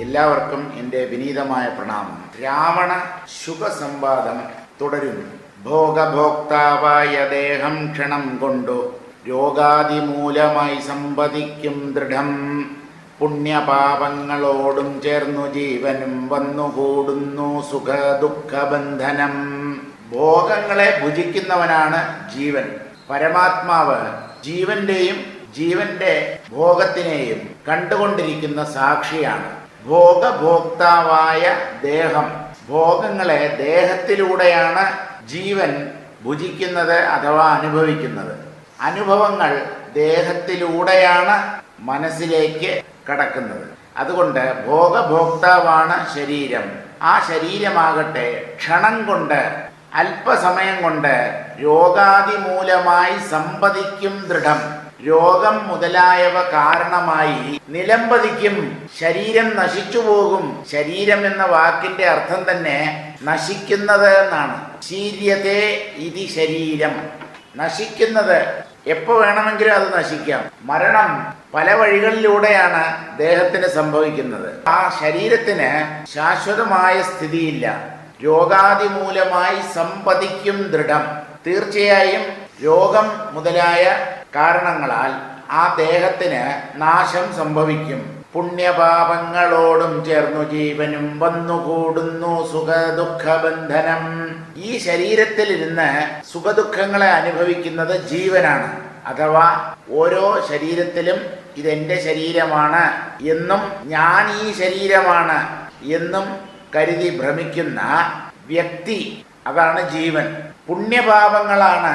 എല്ലാവർക്കും എന്റെ വിനീതമായ പ്രണാമം. രാവണ ശുഭസംവാദം തുടരുന്നു. ഭോഗഭോക്താവായ ദേഹം ക്ഷണം കൊണ്ടു രോഗാതിമൂലമായി സമ്പതിക്കും ദൃഢം. പുണ്യപാപങ്ങളോടും ചേർന്നു ജീവനും വന്നുകൂടുന്നു സുഖ ദുഃഖബന്ധനം ഭോഗങ്ങളെ ഭുജിക്കുന്നവനാണ് ജീവൻ. പരമാത്മാവ് ജീവന്റെയും ജീവന്റെ ഭോഗത്തിനെയും കണ്ടുകൊണ്ടിരിക്കുന്ന സാക്ഷിയാണ്. ഭോഗഭോക്താവായ ദേഹം. ഭോഗങ്ങളെ ദേഹത്തിലൂടെയാണ് ജീവൻ ഭുജിക്കുന്നത് അഥവാ അനുഭവിക്കുന്നത്. അനുഭവങ്ങൾ ദേഹത്തിലൂടെയാണ് മനസ്സിലേക്ക് കടക്കുന്നത്. അതുകൊണ്ട് ഭോഗഭോക്താവാണ് ശരീരം. ആ ശരീരമാകട്ടെ ക്ഷണം കൊണ്ട് അല്പസമയം കൊണ്ട് രോഗാതിമൂലമായി സമ്പതിക്കും ദൃഢം. രോഗം മുതലായവ കാരണമായി നിലംപതിക്കും ശരീരം നശിച്ചു പോകും. ശരീരം എന്ന വാക്കിന്റെ അർത്ഥം തന്നെ നശിക്കുന്നത് എന്നാണ്. ശീര്യതേ ഇതി ശരീരം. നശിക്കുന്നത്. എപ്പോ വേണമെങ്കിലും അത് നശിക്കാം. മരണം പല വഴികളിലൂടെയാണ് ദേഹത്തിന് സംഭവിക്കുന്നത്. ആ ശരീരത്തിന് ശാശ്വതമായ സ്ഥിതിയില്ല. രോഗാതിമൂലമായി സമ്പതിക്കും ദൃഢം. തീർച്ചയായും രോഗം മുതലായ കാരണങ്ങളാൽ ആ ദേഹത്തിന് നാശം സംഭവിക്കും. പുണ്യപാപങ്ങളോടും ചേർന്നു ജീവനും വന്നുകൂടുന്നു സുഖ ദുഃഖബന്ധനം ഈ ശരീരത്തിലിരുന്ന് സുഖദുഃഖങ്ങളെ അനുഭവിക്കുന്നത് ജീവനാണ്. അഥവാ ഓരോ ശരീരത്തിലും ഇതെന്റെ ശരീരമാണ് എന്നും ഞാൻ ഈ ശരീരമാണ് എന്നും കരുതി ഭ്രമിക്കുന്ന വ്യക്തി അതാണ് ജീവൻ. പുണ്യപാപങ്ങളാണ്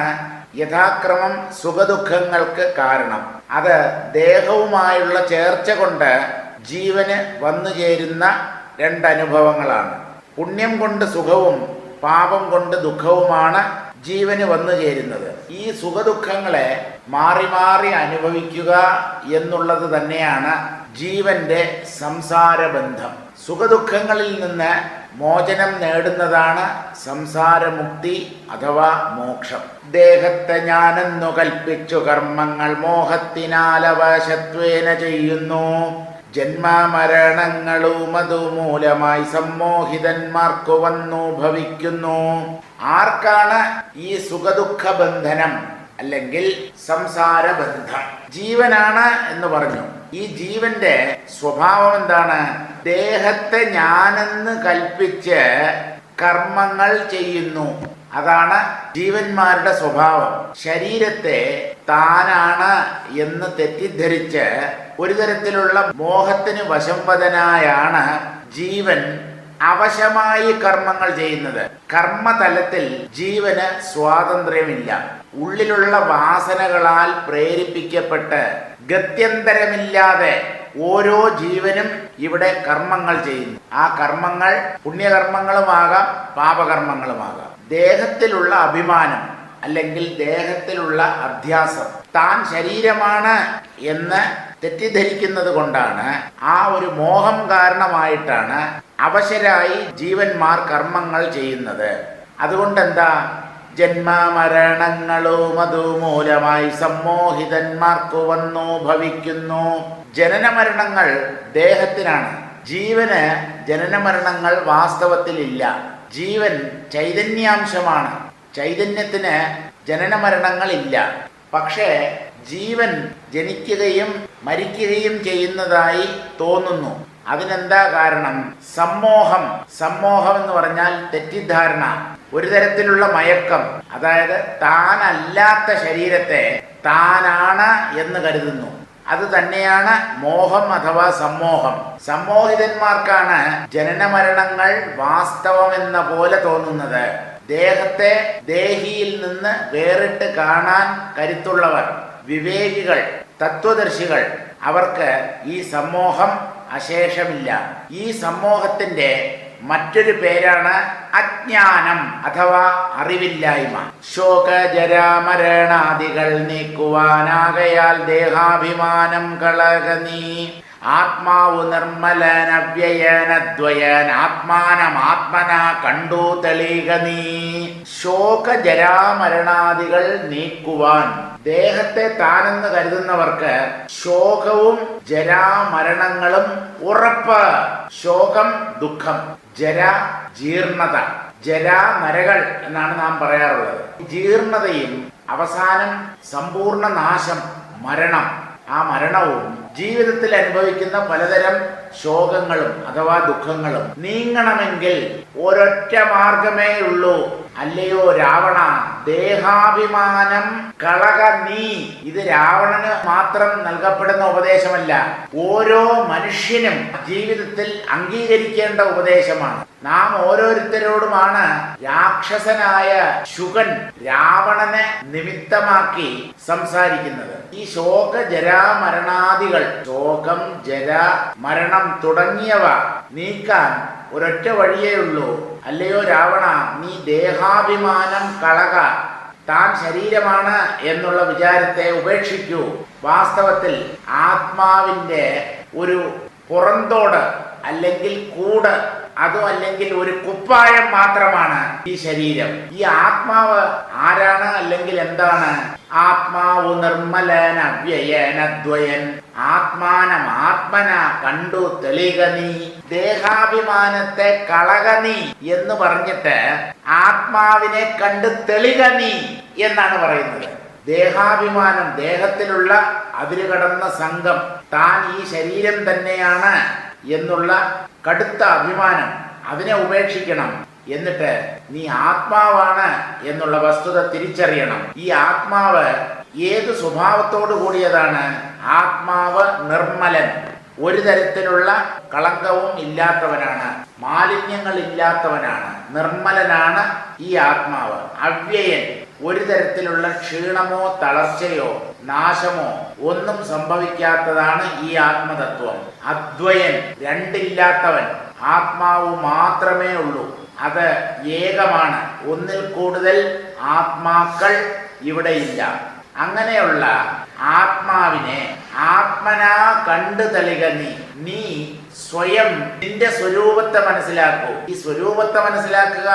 യഥാക്രമം സുഖദുഃഖങ്ങൾക്ക് കാരണം. അത് ദേഹവുമായുള്ള ചേർച്ച കൊണ്ട് ജീവന് വന്നു ചേരുന്ന രണ്ടനുഭവങ്ങളാണ്. പുണ്യം കൊണ്ട് സുഖവും പാപം കൊണ്ട് ദുഃഖവുമാണ് ജീവന് വന്നു ചേരുന്നത്. ഈ സുഖദുഃഖങ്ങളെ മാറി മാറി അനുഭവിക്കുക എന്നുള്ളത് തന്നെയാണ് ജീവന്റെ സംസാര ബന്ധം സുഖദുഃഖങ്ങളിൽ നിന്ന് മോചനം നേടുന്നതാണ് സംസാരമുക്തി അഥവാ മോക്ഷം. ദേഹത്തെ ഞാനെന്നു കൽപ്പിച്ചു കർമ്മങ്ങൾ മോഹത്തിനാലവശത്വേന ചെയ്യുന്നു. ജന്മമരണങ്ങളും അതുമൂലമായി സമ്മോഹിതന്മാർക്കു വന്നു ഭവിക്കുന്നു. ആർക്കാണ് ഈ സുഖദുഃഖ ബന്ധനം അല്ലെങ്കിൽ സംസാര ബന്ധം ജീവനാണ് എന്ന് പറഞ്ഞു. ഈ ജീവന്റെ സ്വഭാവം എന്താണ്? ദേഹത്തെ ഞാനെന്ന് കൽപ്പിച്ച് കർമ്മങ്ങൾ ചെയ്യുന്നു. അതാണ് ജീവന്മാരുടെ സ്വഭാവം. ശരീരത്തെ താനാണ് എന്ന് തെറ്റിദ്ധരിച്ച് ഒരു തരത്തിലുള്ള മോഹത്തിന് വശംവദനായാണ് ജീവൻ അവശമായി കർമ്മങ്ങൾ ചെയ്യുന്നത്. കർമ്മതലത്തിൽ ജീവന് സ്വാതന്ത്ര്യമില്ല. ഉള്ളിലുള്ള വാസനകളാൽ പ്രേരിപ്പിക്കപ്പെട്ട് ഗത്യന്തരമില്ലാതെ ഓരോ ജീവനും ഇവിടെ കർമ്മങ്ങൾ ചെയ്യുന്നു. ആ കർമ്മങ്ങൾ പുണ്യകർമ്മങ്ങളുമാകാം പാപകർമ്മങ്ങളുമാകാം. ദേഹത്തിലുള്ള അഭിമാനം അല്ലെങ്കിൽ ദേഹത്തിലുള്ള അധ്യാസം താൻ ശരീരമാണ് എന്ന് തെറ്റിദ്ധരിക്കുന്നത് കൊണ്ടാണ് ആ ഒരു മോഹം കാരണമായിട്ടാണ് അവശരായി ജീവന്മാർ കർമ്മങ്ങൾ ചെയ്യുന്നത്. അതുകൊണ്ട് എന്താ ജന്മമരണങ്ങളും അതുമൂലമായി സമ്മോഹിതന്മാർക്ക് വന്നു ഭവിക്കുന്നു. ജനനമരണങ്ങൾ ദേഹത്തിനാണ്. ജീവന് ജനനമരണങ്ങൾ വാസ്തവത്തിലില്ല. ജീവൻ ചൈതന്യാംശമാണ്. ചൈതന്യത്തിന് ജനനമരണങ്ങളില്ല. പക്ഷേ ജീവൻ ജനിക്കുകയും മരിക്കുകയും ചെയ്യുന്നതായി തോന്നുന്നു. അതിനെന്താ കാരണം? സമ്മോഹം. സമ്മോഹം എന്ന് പറഞ്ഞാൽ തെറ്റിദ്ധാരണ. ഒരു തരത്തിലുള്ള മയക്കം. അതായത് താനല്ലാത്ത ശരീരത്തെ താനാണ് എന്ന് കരുതുന്നു. അത് തന്നെയാണ് മോഹം അഥവാ സമ്മോഹം. സമ്മോഹിതന്മാർക്കാണ് ജനനമരണങ്ങൾ വാസ്തവമെന്ന പോലെ തോന്നുന്നത്. ദേഹത്തെ ദേഹിയിൽ നിന്ന് വേറിട്ട് കാണാൻ കരുത്തുള്ളവർ വിവേകികൾ തത്വദർശികൾ അവർക്ക് ഈ സമ്മോഹം അശേഷമില്ല. ഈ സമൂഹത്തിന്റെ മറ്റൊരു പേരാണ് അജ്ഞാനം അഥവാ അറിവില്ലായ്മ. ശോക ജരാമരണാദികൾ നീക്കുവാനാകയാൽ ദേഹാഭിമാനം കളക നീ. ആത്മാവ് നിർമ്മലന വ്യയന അദ്വയൻ ആത്മാനം ആത്മന കണ്ടു തെളിയുക നീ. ശോക ജരാമരണാദികൾ നീക്കുവാൻ. ദേഹത്തെ താനെന്ന് കരുതുന്നവർക്ക് ശോകവും ജരാമരണങ്ങളും ഉറപ്പ്. ശോകം ദുഃഖം. ജര ജീർണത. ജരാമരകൾ എന്നാണ് നാം പറയാറുള്ളത്. ജീർണതയും അവസാനം സമ്പൂർണ നാശം മരണം. ആ മരണവും ജീവിതത്തിൽ അനുഭവിക്കുന്ന പലതരം ശോകങ്ങളും അഥവാ ദുഃഖങ്ങളും. നീങ്ങണമെങ്കിൽ ഒരൊറ്റ മാർഗമേ ഉള്ളൂ. അല്ലയോ രാവണ? ദേഹാഭിമാനം കളക നീ. ഇത് രാവണന് മാത്രം നൽകപ്പെടുന്ന ഉപദേശമല്ല. ഓരോ മനുഷ്യനും ജീവിതത്തിൽ അംഗീകരിക്കേണ്ട ഉപദേശമാണ്. നാം ഓരോരുത്തരോടുമാണ് രാക്ഷസനായ ശുകൻ രാവണനെ നിമിത്തമാക്കി സംസാരിക്കുന്നത്. ഈ ശോക ജരാമരണാദികൾ ശോകം ജര മരണം തുടങ്ങിയവ നീക്കാൻ ഒരൊറ്റ വഴിയേ ഉള്ളൂ. അല്ലയോ രാവണ നീ ദേഹാഭിമാനം കളക. താൻ ശരീരമാണ് എന്നുള്ള വിചാരത്തെ ഉപേക്ഷിക്കൂ. വാസ്തവത്തിൽ ആത്മാവിന്റെ ഒരു പുറന്തോട് അല്ലെങ്കിൽ കൂട് അതും അല്ലെങ്കിൽ ഒരു കുപ്പായം മാത്രമാണ് ഈ ശരീരം? ഈ ആത്മാവ് ആരാണ് അല്ലെങ്കിൽ എന്താണ്? ആത്മാവ് നിർമ്മലനവ്യയനദ്വയൻ ആത്മാനം ആത്മന കണ്ടു തെളിക നീ. ദേഹാഭിമാനത്തെ കളക നീ എന്ന് പറഞ്ഞിട്ട് ആത്മാവിനെ കണ്ട് തെളിക നീ എന്നാണ് പറയുന്നത്. ദേഹാഭിമാനം ദേഹത്തിലുള്ള അതിരുകടന്ന സംഘം താൻ ഈ ശരീരം തന്നെയാണ്. എന്നുള്ള കടുത്ത അഭിമാനം അതിനെ ഉപേക്ഷിക്കണം. എന്നിട്ട് നീ ആത്മാവാണ് എന്നുള്ള വസ്തുത തിരിച്ചറിയണം. ഈ ആത്മാവ് ഏത് സ്വഭാവത്തോടു കൂടിയതാണ്? ആത്മാവ് നിർമ്മലൻ. ഒരു തരത്തിലുള്ള കളങ്കവും ഇല്ലാത്തവനാണ്. മാലിന്യങ്ങൾ ഇല്ലാത്തവനാണ്. നിർമ്മലനാണ് ഈ ആത്മാവ്. അവ്യയൻ. ഒരു തരത്തിലുള്ള ക്ഷീണമോ തളർച്ചയോ നാശമോ? ഒന്നും സംഭവിക്കാത്തതാണ് ഈ ആത്മതത്വം. അദ്വയൻ രണ്ടില്ലാത്തവൻ. ആത്മാവ് മാത്രമേ ഉള്ളൂ. അത് ഏകമാണ്. ഒന്നിൽ കൂടുതൽ ആത്മാക്കൾ ഇവിടെയില്ല അങ്ങനെയുള്ള ആത്മാവിനെ ആത്മനാ കണ്ടു തളിക നീ. നീ സ്വയം നിന്റെ സ്വരൂപത്തെ മനസ്സിലാക്കൂ. ഈ സ്വരൂപത്തെ മനസ്സിലാക്കുക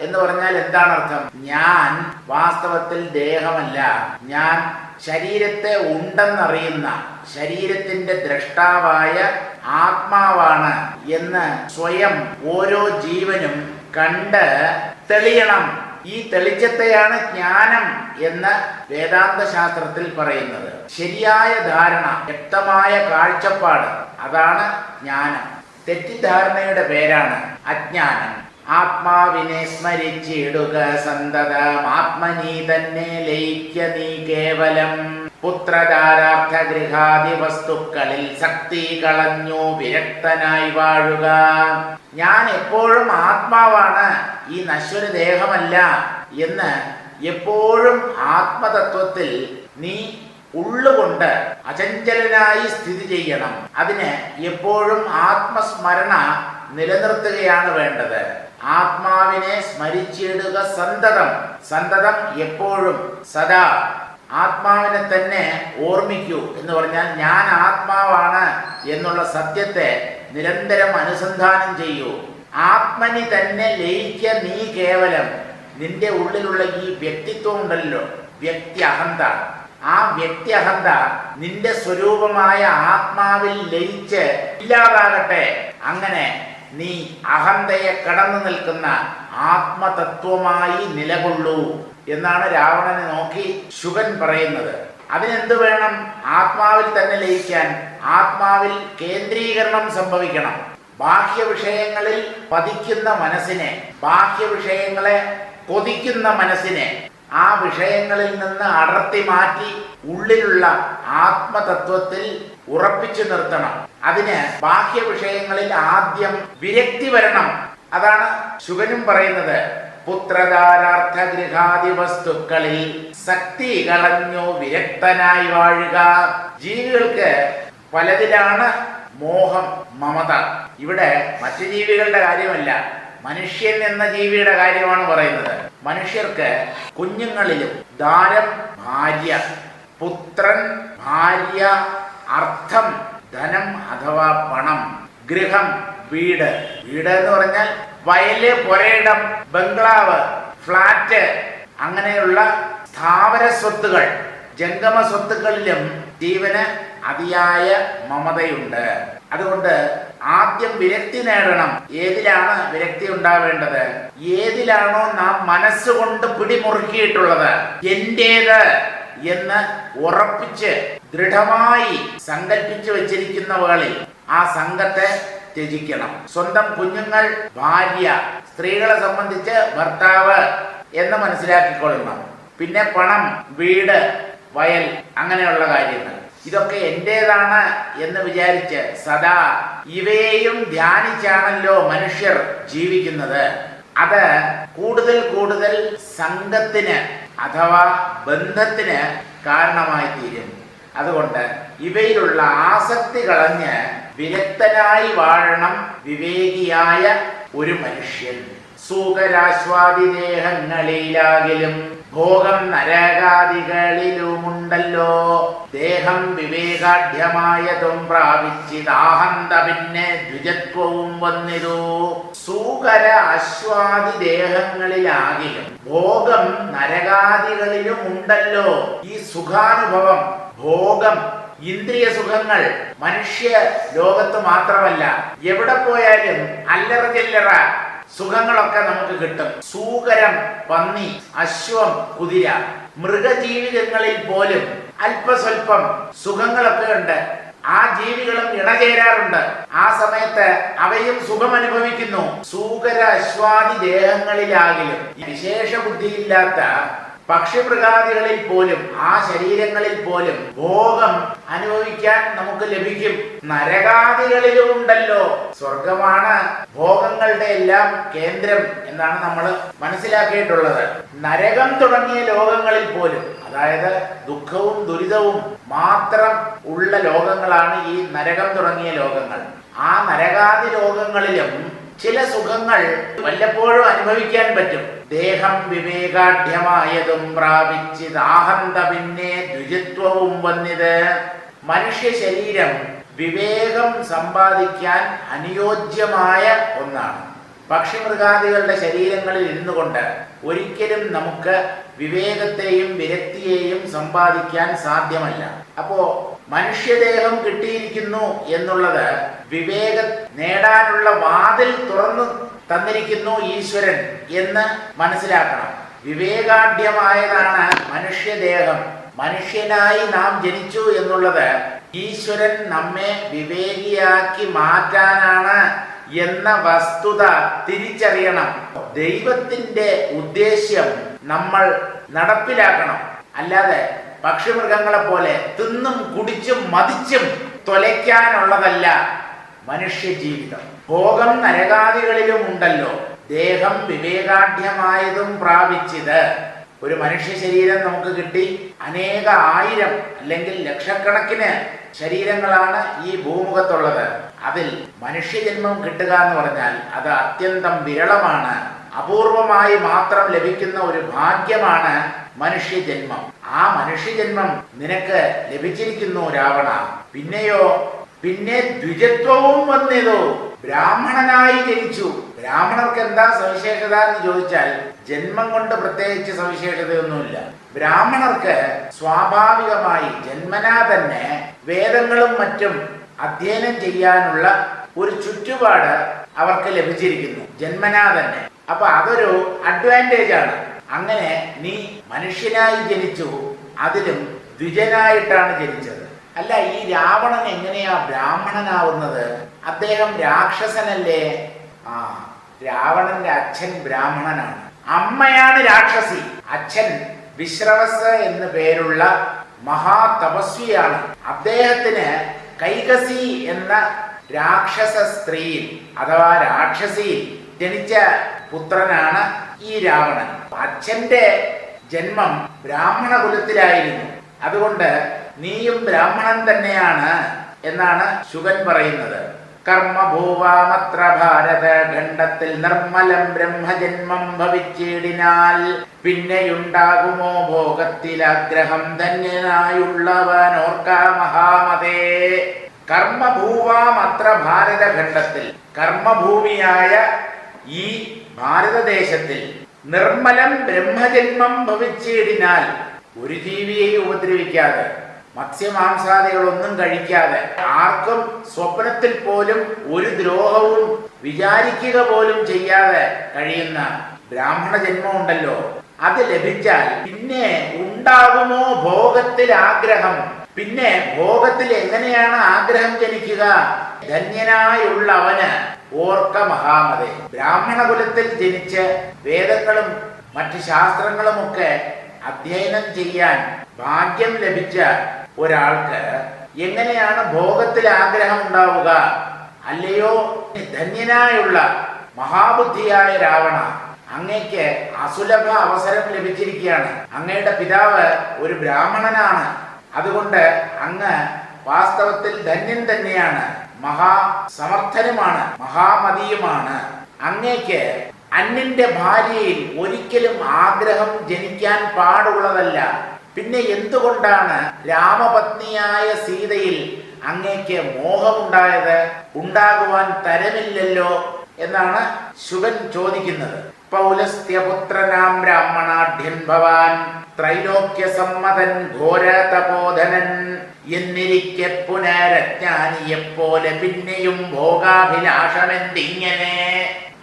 എന്ന് പറഞ്ഞാൽ എന്താണ് അർത്ഥം? ഞാൻ വാസ്തവത്തിൽ ദേഹമല്ല. ഞാൻ ശരീരത്തെ ഉണ്ടെന്നറിയുന്ന ശരീരത്തിന്റെ ദ്രഷ്ടാവായ ആത്മാവാണ് എന്ന് സ്വയം ഓരോ ജീവനും കണ്ട് തെളിയണം. ഈ തെളിച്ചത്തെയാണ് ജ്ഞാനം എന്ന് വേദാന്ത ശാസ്ത്രത്തിൽ പറയുന്നത്. ശരിയായ ധാരണ വ്യക്തമായ കാഴ്ചപ്പാട് അതാണ് ജ്ഞാനം. തെറ്റിദ്ധാരണയുടെ പേരാണ് അജ്ഞാനം. ആത്മാവിനെ സ്മരിച്ചിടുക സന്തതം ആത്മനീ തന്നെ ലയിക്ക നീ കേവലം. പുത്രധാരാർത്ഥ ഗൃഹാദി വസ്തുക്കളിൽ ശക്തി കളഞ്ഞു വിരക്തനായി വാഴുക. ഞാൻ എപ്പോഴും ആത്മാവാണ്. ഈ നശ്വര ദേഹമല്ല എന്ന് എപ്പോഴും ആത്മതത്വത്തിൽ നീ ഉള്ളുകൊണ്ട് അചഞ്ചലനായി സ്ഥിതി ചെയ്യണം. അതിന് എപ്പോഴും ആത്മസ്മരണ നിലനിർത്തുകയാണ് വേണ്ടത്. ആത്മാവിനെ സ്മരിച്ചിടുക സന്തതം. സന്തതം എപ്പോഴും സദാ ആത്മാവിനെ തന്നെ ഓർമ്മിക്കൂ എന്ന് പറഞ്ഞാൽ ഞാൻ ആത്മാവാണ് എന്നുള്ള സത്യത്തെ നിരന്തരം അനുസന്ധാനം ചെയ്യൂ. ആത്മനി തന്നെ ലയിക്ക നീ കേവലം. നിന്റെ ഉള്ളിലുള്ള ഈ വ്യക്തിത്വം ഉണ്ടല്ലോ വ്യക്തി അഹന്ത ആ വ്യക്തി അഹന്ത നിന്റെ സ്വരൂപമായ ആത്മാവിൽ ലയിച്ച് ഇല്ലാതാകട്ടെ. അങ്ങനെ നീ അഹന്തയെ കടന്നു നിൽക്കുന്ന ആത്മതത്വമായി നിലകൊള്ളൂ. എന്നാണ് രാവണനെ നോക്കി ശുഗൻ പറയുന്നത്. അതിനെന്ത് വേണം? ആത്മാവിൽ തന്നെ ലയിക്കാൻ ആത്മാവിൽ കേന്ദ്രീകരണം സംഭവിക്കണം. ബാഹ്യ വിഷയങ്ങളിൽ പതിക്കുന്ന മനസ്സിനെ ബാഹ്യ വിഷയങ്ങളെ കൊതിക്കുന്ന മനസ്സിനെ ആ വിഷയങ്ങളിൽ നിന്ന് അടർത്തി മാറ്റി ഉള്ളിലുള്ള ആത്മതത്വത്തിൽ ഉറപ്പിച്ചു നിർത്തണം. അതിന് ബാഹ്യ വിഷയങ്ങളിൽ ആദ്യം വിരക്തി വരണം. അതാണ് ശുഗനും പറയുന്നത്. പുത്രധാരാർത്ഥ ഗൃഹാദി വസ്തുക്കളിൽ ശക്തി കളഞ്ഞു വിരക്തനായി വാഴുക. ജീവികൾക്ക് പലതിലാണ് മോഹം മമത. ഇവിടെ മറ്റു ജീവികളുടെ കാര്യമല്ല മനുഷ്യൻ എന്ന ജീവിയുടെ കാര്യമാണ് പറയുന്നത്. മനുഷ്യർക്ക് കുഞ്ഞുങ്ങളിലും ദാനം ഭാര്യ പുത്രൻ ഭാര്യ അർത്ഥം ധനം അഥവാ പണം ഗൃഹം വീട്. വീട് എന്ന് പറഞ്ഞാൽ വയൽ പുരയിടം ബംഗ്ലാവ് ഫ്ലാറ്റ് അങ്ങനെയുള്ള സ്ഥാവര സ്വത്തുകൾ ജംഗമ സ്വത്തുക്കളിലും ജീവന് അതിയായ മമതയുണ്ട്. അതുകൊണ്ട് ആദ്യം വിരക്തി നേടണം. ഏതിലാണ് വിരക്തി ഉണ്ടാവേണ്ടത്? ഏതിലാണോ നാം മനസ്സുകൊണ്ട് പിടിമുറുക്കിയിട്ടുള്ളത്? എന്റേത് എന്ന് ഉറപ്പിച്ച് ദൃഢമായി സങ്കല്പിച്ചു വച്ചിരിക്കുന്നവകളിൽ ആ സംഘത്തെ ത്യജിക്കണം. സ്വന്തം കുഞ്ഞുങ്ങൾ ഭാര്യ സ്ത്രീകളെ സംബന്ധിച്ച് ഭർത്താവ് എന്ന് മനസ്സിലാക്കിക്കൊള്ളണം പിന്നെ പണം വീട് വയൽ അങ്ങനെയുള്ള കാര്യങ്ങൾ. ഇതൊക്കെ എന്റേതാണ് എന്ന് വിചാരിച്ച് സദാ ഇവയെയും ധ്യാനിച്ചാണല്ലോ മനുഷ്യർ ജീവിക്കുന്നത്. അത് കൂടുതൽ കൂടുതൽ സംഘത്തിന് അഥവാ ബന്ധത്തിന് കാരണമായി തീരും അതുകൊണ്ട് ഇവയിലുള്ള ആസക്തി കളഞ്ഞ് വിരക്തനായി വാഴണം വിവേകിയായ ഒരു മനുഷ്യൻ. സൂകരാശ്വാദിദേഹങ്ങളിലാകിലും ഭോഗം നരകാദികളിലുമുണ്ടല്ലോ. ദേഹം വിവേകാഢ്യമായതും പ്രാപിച്ചിതാഹന്ത പിന്നെ ദ്വിജത്വവും വന്നിരു സൂകര അശ്വാദി ദേഹങ്ങളിലാകിലും ഭോഗം നരകാദികളിലും ഉണ്ടല്ലോ ഈ സുഖാനുഭവം ഭോഗം ഇന്ദ്രിയ സുഖങ്ങൾ മനുഷ്യ ലോകത്ത് മാത്രമല്ല എവിടെ പോയാലും അല്ലറ ചില്ലറ സുഖങ്ങളൊക്കെ നമുക്ക് കിട്ടും. സൂകരം പന്നി അശ്വം കുതിര മൃഗജീവിതങ്ങളിൽ പോലും അല്പസ്വല്പം സുഖങ്ങളൊക്കെ ഉണ്ട്. ആ ജീവികളും ഇണചേരാറുണ്ട്. ആ സമയത്ത് അവയും സുഖം അനുഭവിക്കുന്നു സൂകര അശ്വാദി ദേഹങ്ങളിലാകിലും. വിശേഷ ബുദ്ധിയില്ലാത്ത പക്ഷിമൃഗാദികളിൽ പോലും ആ ശരീരങ്ങളിൽ പോലും ഭോഗം അനുഭവിക്കാൻ നമുക്ക് ലഭിക്കും. നരകാദികളിലും ഉണ്ടല്ലോ. സ്വർഗമാണ് ഭോഗങ്ങളുടെ എല്ലാം കേന്ദ്രം എന്നാണ് നമ്മൾ മനസ്സിലാക്കിയിട്ടുള്ളത്. നരകം തുടങ്ങിയ ലോകങ്ങളിൽ പോലും അതായത് ദുഃഖവും ദുരിതവും മാത്രം ഉള്ള ലോകങ്ങളാണ് ഈ നരകം തുടങ്ങിയ ലോകങ്ങൾ. ആ നരകാദി ലോകങ്ങളിലും ചില സുഖങ്ങൾ വല്ലപ്പോഴും അനുഭവിക്കാൻ പറ്റും. ദേഹം വിവേകാഢ്യമായതും പ്രാപിച്ചിതാഹന്ത പിന്നെ ദ്വിജിത്വവും വന്നിത്. മനുഷ്യ ശരീരം വിവേകം സമ്പാദിക്കാൻ അനുയോജ്യമായ ഒന്നാണ്. പക്ഷിമൃഗാദികളുടെ ശരീരങ്ങളിൽ ഇരുന്നു കൊണ്ട് ഒരിക്കലും നമുക്ക് വിവേകത്തെയും വിരക്തിയെയും സമ്പാദിക്കാൻ സാധ്യമല്ല. അപ്പോ മനുഷ്യദേഹം കിട്ടിയിരിക്കുന്നു എന്നുള്ളത് വിവേക നേടാനുള്ള വാതിൽ തുറന്നു തന്നിരിക്കുന്നു ഈശ്വരൻ എന്ന് മനസ്സിലാക്കണം. വിവേകാഢ്യമായതാണ് മനുഷ്യദേഹം. മനുഷ്യനായി നാം ജനിച്ചു എന്നുള്ളത് ഈശ്വരൻ നമ്മെ വിവേകിയാക്കി മാറ്റാനാണ് എന്ന വസ്തുത തിരിച്ചറിയണം. ദൈവത്തിന്റെ ഉദ്ദേശ്യം നമ്മൾ നടപ്പിലാക്കണം. അല്ലാതെ പക്ഷിമൃഗങ്ങളെ പോലെ തിന്നും കുടിച്ചും മതിച്ചും തൊലയ്ക്കാനുള്ളതല്ല മനുഷ്യ ജീവിതം ഭോഗം നരകാദികളിലും ഉണ്ടല്ലോ ദേഹം വിവേകാഢ്യമായതും പ്രാപിച്ചത്. ഒരു മനുഷ്യ ശരീരം നമുക്ക് കിട്ടി അനേക ആയിരം അല്ലെങ്കിൽ ലക്ഷക്കണക്കിന് ശരീരങ്ങളാണ് ഈ ഭൂമുഖത്തുള്ളത്. അതിൽ മനുഷ്യജന്മം കിട്ടുക എന്ന് പറഞ്ഞാൽ അത് അത്യന്തം വിരളമാണ്. അപൂർവമായി മാത്രം ലഭിക്കുന്ന ഒരു ഭാഗ്യമാണ് മനുഷ്യജന്മം. ആ മനുഷ്യജന്മം നിനക്ക് ലഭിച്ചിരിക്കുന്നു രാവണ. പിന്നെയോ? പിന്നെ ദ്വിജത്വവും വന്നതോ? ബ്രാഹ്മണനായി ജനിച്ചു. ബ്രാഹ്മണർക്ക് എന്താ സവിശേഷത എന്ന് ചോദിച്ചാൽ ജന്മം കൊണ്ട് പ്രത്യേകിച്ച് സവിശേഷതയൊന്നുമില്ല. ബ്രാഹ്മണർക്ക് സ്വാഭാവികമായി ജന്മനാ തന്നെ വേദങ്ങളും മറ്റും അധ്യയനം ചെയ്യാനുള്ള ഒരു ചുറ്റുപാട് അവർക്ക് ലഭിച്ചിരിക്കുന്നു. ജന്മനാ തന്നെ. അപ്പൊ അതൊരു അഡ്വാന്റേജ് ആണ്. അങ്ങനെ നീ മനുഷ്യനായി ജനിച്ചു അതിലും ദ്വിജനായിട്ടാണ് ജനിച്ചത്. അല്ല ഈ രാവണൻ എങ്ങനെയാ ബ്രാഹ്മണനാവുന്നത്? അദ്ദേഹം രാക്ഷസനല്ലേ? ആ രാവണന്റെ അച്ഛൻ ബ്രാഹ്മണനാണ്. അമ്മയാണ് രാക്ഷസി. അച്ഛൻ വിശ്രവസ് എന്ന് പേരുള്ള മഹാതപസ്വിയാണ്. അദ്ദേഹത്തിന് കൈകസി എന്ന രാക്ഷസ സ്ത്രീയിൽ അഥവാ രാക്ഷസിയിൽ ജനിച്ച പുത്രനാണ് ഈ രാവണൻ അച്ഛന്റെ ജന്മം ബ്രാഹ്മണ കുലത്തിലായിരുന്നു അതുകൊണ്ട് നീയും ബ്രാഹ്മണൻ തന്നെയാണ് എന്നാണ് ശുഗൻ പറയുന്നത്. കർമ്മഭൂവാമത്ര ഭാരത ഖണ്ഡത്തിൽ നിർമ്മലം ബ്രഹ്മജന്മം ഭവിച്ചിടിനാൽ പിന്നെയുണ്ടാകുമോ ഭോഗത്തിൽ ആഗ്രഹം ധന്യനായുള്ളവൻ ഓർക്ക മഹാമതേ. കർമ്മഭൂവാമത്ര ഭാരത ഭാരതഖണ്ഡത്തിൽ കർമ്മഭൂമിയായ ഈ ഭാരതദേശത്തിൽ നിർമ്മലം ബ്രഹ്മജന്മം ഭവിച്ചതിനാൽ ഒരു ജീവിയെയും ഉപദ്രവിക്കാതെ മത്സ്യമാംസാദികളൊന്നും കഴിക്കാതെ ആർക്കും സ്വപ്നത്തിൽ പോലും ഒരു ദ്രോഹവും വിചാരിക്കുക പോലും ചെയ്യാതെ കഴിയുന്ന ബ്രാഹ്മണ ജന്മമുണ്ടല്ലോ. അത് ലഭിച്ചാൽ പിന്നെ ഉണ്ടാകുമോ ഭോഗത്തിൽ ആഗ്രഹം പിന്നെ ഭോഗത്തിൽ എങ്ങനെയാണ് ആഗ്രഹം ജനിക്കുക? ധന്യനായുള്ളവന് ഓർക്ക മഹാമതേ. ബ്രാഹ്മണ കുലത്തിൽ ജനിച്ച് വേദങ്ങളും മറ്റ് ശാസ്ത്രങ്ങളുമൊക്കെ അധ്യയനം ചെയ്യാൻ ഭാഗ്യം ലഭിച്ച ഒരാൾക്ക് എങ്ങനെയാണ് ഭോഗത്തിൽ ആഗ്രഹം ഉണ്ടാവുക? അല്ലയോ? ധന്യനായുള്ള മഹാബുദ്ധിയായ രാവണ അങ്ങയ്ക്ക് അസുലഭ അവസരം ലഭിച്ചിരിക്കുകയാണ്. അങ്ങയുടെ പിതാവ് ഒരു ബ്രാഹ്മണനാണ്. അതുകൊണ്ട് അങ്ങ് വാസ്തവത്തിൽ ധന്യൻ തന്നെയാണ് മഹാസമർത്ഥനുമാണ് മഹാമതിയുമാണ്. അങ്ങേക്ക് അന്നിന്റെ ഭാര്യയിൽ ഒരിക്കലും ആഗ്രഹം ജനിക്കാൻ പാടുള്ളതല്ല. പിന്നെ എന്തുകൊണ്ടാണ് രാമപത്നിയായ സീതയിൽ അങ്ങേക്ക് മോഹമുണ്ടായത്? ഉണ്ടാകുവാൻ തരമില്ലല്ലോ എന്നാണ് ശുഭൻ ചോദിക്കുന്നത്. പൗലസ്ത്യപുത്രനാം ബ്രാഹ്മണാഢ്യൻ ഭവാൻ. ത്രൈലോക്യ സമ്മതൻ ഘോര തപോധനൻ എന്നിരിക്കെ പുനരജ്ഞാനിയെപ്പോലെ പിന്നെയും ഭോഗാഭിലാഷമെന്തിങ്ങനെ?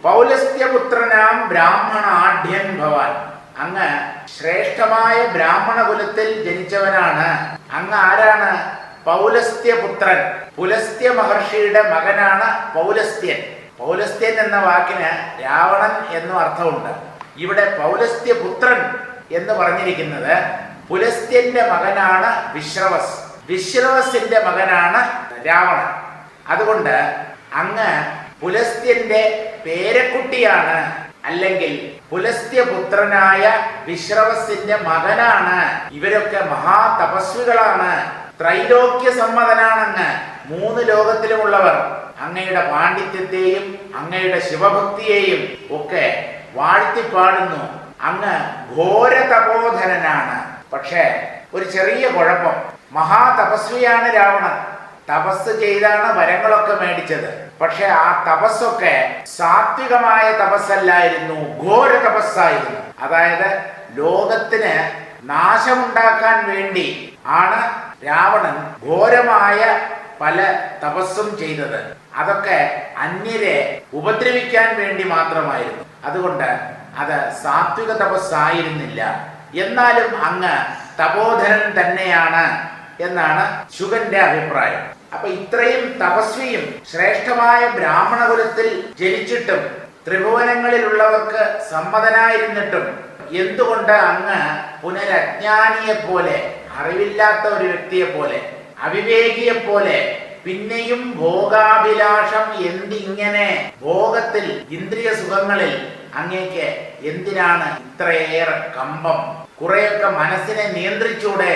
പൗലസ്ത്യപുത്രനാം ബ്രാഹ്മണാഢ്യൻ ഭവാൻ. അങ്ങ് ശ്രേഷ്ഠമായ ബ്രാഹ്മണ കുലത്തിൽ ജനിച്ചവനാണ്. അങ്ങ് ആരാണ്? പൗലസ്ത്യപുത്രൻ. പുലസ്ത്യ മഹർഷിയുടെ മകനാണ് പൗലസ്ത്യൻ. പൗലസ്ത്യൻ എന്ന വാക്കിന് രാവണൻ എന്നും അർത്ഥമുണ്ട്. ഇവിടെ പൗലസ്ത്യപുത്രൻ എന്ന് പറഞ്ഞിരിക്കുന്നത് പുലസ്ത്യന്റെ മകനാണ് വിശ്രവസ്. വിശ്രവസിന്റെ മകനാണ് രാവണൻ. അതുകൊണ്ട് അങ്ങ് പുലസ്ത്യന്റെ പേരക്കുട്ടിയാണ് അല്ലെങ്കിൽ പുലസ്ത്യപുത്രനായ വിശ്രവസിന്റെ മകനാണ്. ഇവരൊക്കെ മഹാതപസ്വികളാണ്. ത്രൈലോക്യ സമ്മതനാണങ്ങ് മൂന്ന് ലോകത്തിലുമുള്ളവർ അങ്ങയുടെ പാണ്ഡിത്യത്തെയും അങ്ങയുടെ ശിവഭക്തിയെയും ഒക്കെ വാഴ്ത്തിപ്പാടുന്നു. അങ്ങ് ഘോര തപോധനനാണ് പക്ഷേ ഒരു ചെറിയ കുഴപ്പം. മഹാതപസ്വിയാണ് രാവണൻ. തപസ് ചെയ്താണ് വരങ്ങളൊക്കെ മേടിച്ചത്. പക്ഷെ ആ തപസ്സൊക്കെ സാത്വികമായ തപസ്സല്ലായിരുന്നു ഘോര തപസ്സായിരുന്നു. അതായത് ലോകത്തിന് നാശമുണ്ടാക്കാൻ വേണ്ടി ആണ് രാവണൻ ഘോരമായ പല തപസ്സും ചെയ്തത്. അതൊക്കെ അന്യരെ ഉപദ്രവിക്കാൻ വേണ്ടി മാത്രമായിരുന്നു. അതുകൊണ്ട് അത് സാത്വിക തപസ്സായിരുന്നില്ല. എന്നാലും അങ്ങ് തപോധരൻ തന്നെയാണ് എന്നാണ് ശുഗന്റെ അഭിപ്രായം. അപ്പൊ ഇത്രയും തപസ്വിയും ശ്രേഷ്ഠമായ ബ്രാഹ്മണകുലത്തിൽ ജനിച്ചിട്ടും ത്രിഭുവനങ്ങളിലുള്ളവർക്ക് സമ്മതനായിരുന്നിട്ടും എന്തുകൊണ്ട് അങ്ങ് പുനരജ്ഞാനിയെ പോലെ അറിവില്ലാത്ത ഒരു വ്യക്തിയെ പോലെ അവിവേകിയെ പോലെ പിന്നെയും ഭോഗാഭിലാഷം എന്തിങ്ങനെ? ഭോഗത്തിൽ ഇന്ദ്രിയ സുഖങ്ങളിൽ അങ്ങേക്ക് എന്തിനാണ് ഇത്രയേറെ കമ്പം? കുറെയൊക്കെ മനസ്സിനെ നിയന്ത്രിച്ചൂടെ.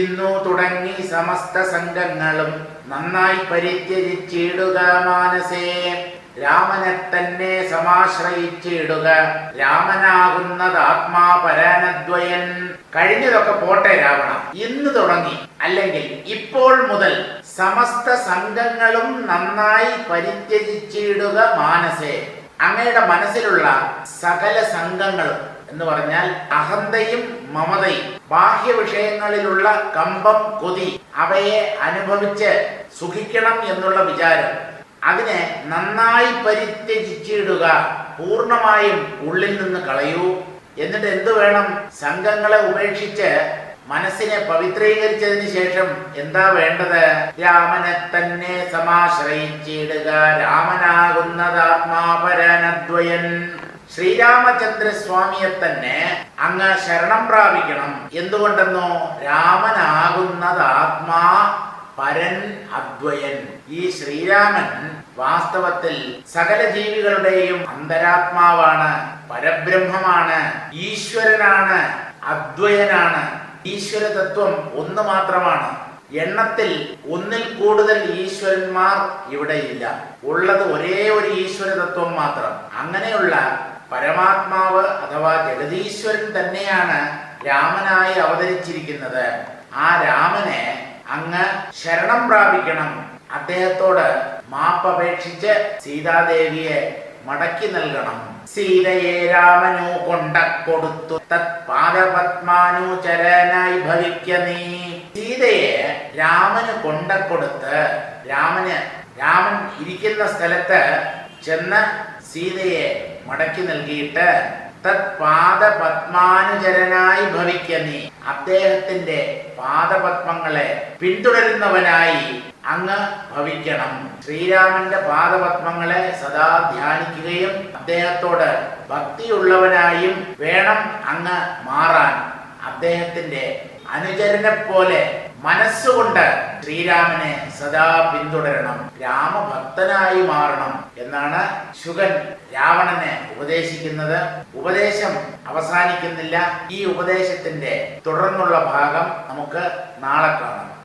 ഇന്നു തുടങ്ങി സമസ്ത സംഘങ്ങളും നന്നായി പരിത്യജിച്ചിടുക മാനസേ. രാമനെ തന്നെ സമാശ്രയിച്ചിടുക. രാമനാകുന്നത് ആത്മാ പരാനദ്വയൻ കഴിഞ്ഞതൊക്കെ പോട്ടെ രാവണ ഇന്ന് തുടങ്ങി. അല്ലെങ്കിൽ ഇപ്പോൾ മുതൽ സമസ്ത സംഘങ്ങളും നന്നായി പരിത്യജിച്ചിടുക മാനസേ. അങ്ങയുടെ മനസ്സിലുള്ള സകല സംഘങ്ങളും എന്ന് പറഞ്ഞാൽ അഹന്തയും മമതയും. ബാഹ്യ വിഷയങ്ങളിലുള്ള കമ്പം കൊതി അവയെ അനുഭവിച്ച് സുഖിക്കണം എന്നുള്ള വിചാരം അതിനെ നന്നായി പരിത്യജിച്ചിടുക. പൂർണമായും ഉള്ളിൽ നിന്ന് കളയൂ. എന്നിട്ട് എന്തു വേണം? സംഘങ്ങളെ ഉപേക്ഷിച്ച് മനസ്സിനെ പവിത്രീകരിച്ചതിന് ശേഷം എന്താ വേണ്ടത്? രാമനെ തന്നെ സമാശ്രയിച്ചിടുക. രാമനാകുന്നത് ശ്രീരാമചന്ദ്ര സ്വാമിയെ തന്നെ അങ്ങ് ശരണം പ്രാപിക്കണം. എന്തുകൊണ്ടെന്നോ? രാമനാകുന്നത് ആത്മാ പരൻ അദ്വയൻ. ഈ ശ്രീരാമൻ വാസ്തവത്തിൽ സകല ജീവികളുടെയും അന്തരാത്മാവാണ് പരബ്രഹ്മമാണ് ഈശ്വരനാണ് അദ്വയനാണ്. ഈശ്വര തത്വം ഒന്ന് മാത്രമാണ്. എണ്ണത്തിൽ ഒന്നിൽ കൂടുതൽ ഈശ്വരന്മാർ ഇവിടെയില്ല. ഉള്ളത് ഒരേ ഒരു ഈശ്വര തത്വം മാത്രം. അങ്ങനെയുള്ള പരമാത്മാവ് അഥവാ ജഗതീശ്വരൻ തന്നെയാണ് രാമനായി അവതരിച്ചിരിക്കുന്നത്. ആ രാമനെ അങ്ങ് ശരണം പ്രാപിക്കണം. അദ്ദേഹത്തോട് മാപ്പപേക്ഷിച്ച് സീതാദേവിയെ മടക്കി നൽകണം. സീതയെ രാമനു കൊണ്ട കൊടുത്തു തത് പാദപത്മാനുചരനായി ഭവിക്ക നീ. സീതയെ രാമന് കൊണ്ടക്കൊടുത്ത് രാമന് രാമൻ ഇരിക്കുന്ന സ്ഥലത്ത് ചെന്ന് സീതയെ മടക്കി നൽകിയിട്ട് തത് പാദപത്മാനുചരനായി ഭവിക്ക നീ. അദ്ദേഹത്തിന്റെ പാദപത്മങ്ങളെ പിന്തുടരുന്നവനായി അങ്ങ് ഭവിക്കണം. ശ്രീരാമന്റെ പാദപത്മങ്ങളെ സദാ ധ്യാനിക്കുകയും അദ്ദേഹത്തോട് ഭക്തിയുള്ളവനായും വേണം അങ്ങ് മാറാൻ. അദ്ദേഹത്തിന്റെ അനുചരനെ പോലെ മനസ്സുകൊണ്ട് ശ്രീരാമനെ സദാ പിന്തുടരണം രാമഭക്തനായി മാറണം എന്നാണ് ശുഗൻ രാവണനെ ഉപദേശിക്കുന്നത്. ഉപദേശം അവസാനിക്കുന്നില്ല. ഈ ഉപദേശത്തിന്റെ തുടർന്നുള്ള ഭാഗം നമുക്ക് നാളെ കാണാം.